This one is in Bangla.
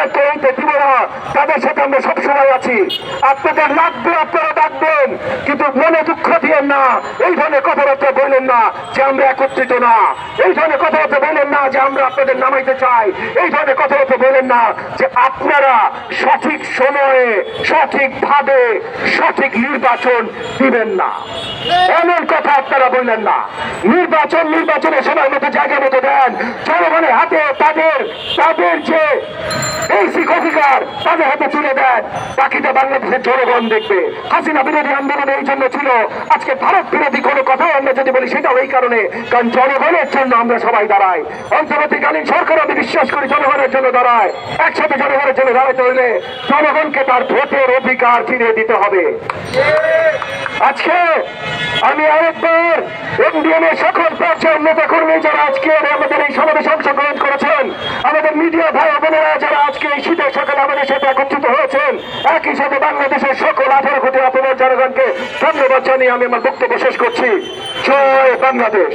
তাদেরকে এইতে দিব না তাদের সাথে আমরা সবসময় আছি। আপনাদের লাগবে, আপনারা ডাকবেন, কিন্তু মনে দুঃখ দিয়েন না। এই ধরনের কথাবার্তা বললেন না যে আমরা একত্রিত না। এই ধরনের কথাবার্তা বললেন না যে আমরা আপনাদের নামাইতে চাই। এই ধরনের কথাবার্তা বললেন না যে আপনারা সঠিক সময়ে সঠিকভাবে সঠিক নির্বাচন দিবেন না। এমন কথা আপনারা বললেন না। নির্বাচন নির্বাচনের সময় মতো জায়গা মতো দেন। জনগণের হাতে তাদের তাদের যে বেসিক অধিকার তাদের হাতে তুলে দেন। বাকিটা বাংলাদেশের জনগণ দেখবে। হাসিনা বিরোধী আন্দোলন এই জন্য ছিল। আজকে ভারত বিরোধী কোনো কথাও আমরা যদি বলি, সেটাও এই কারণে। কারণ জনগণের জন্য আমরা সবাই দাঁড়াই। অন্তর্বর্তীকালীন সরকার আমি বিশ্বাস করি জনগণের জন্য দাঁড়ায়। একসাথে জনগণের জন্য দাঁড়াতে হলে জনগণকে তার ভোটের অধিকার ফিরিয়ে দিতে হবে। আজকে আমি আরেকবার এনডিএমের সকল পর্যায়ের নেতা কর্মী যারা আজকে আমাদের এই সমাবেশে অংশগ্রহণ করেছেন, আমাদের মিডিয়া ভাই বোনেরা যারা সকালে আমাদের সাথে একত্রিত হয়েছেন। একই সাথে বাংলাদেশের সকল আঠারো কোটি আপনার জনগণকে ধন্যবাদ জানিয়ে আমি আমার বক্তব্য শেষ করছি। জয় বাংলাদেশ।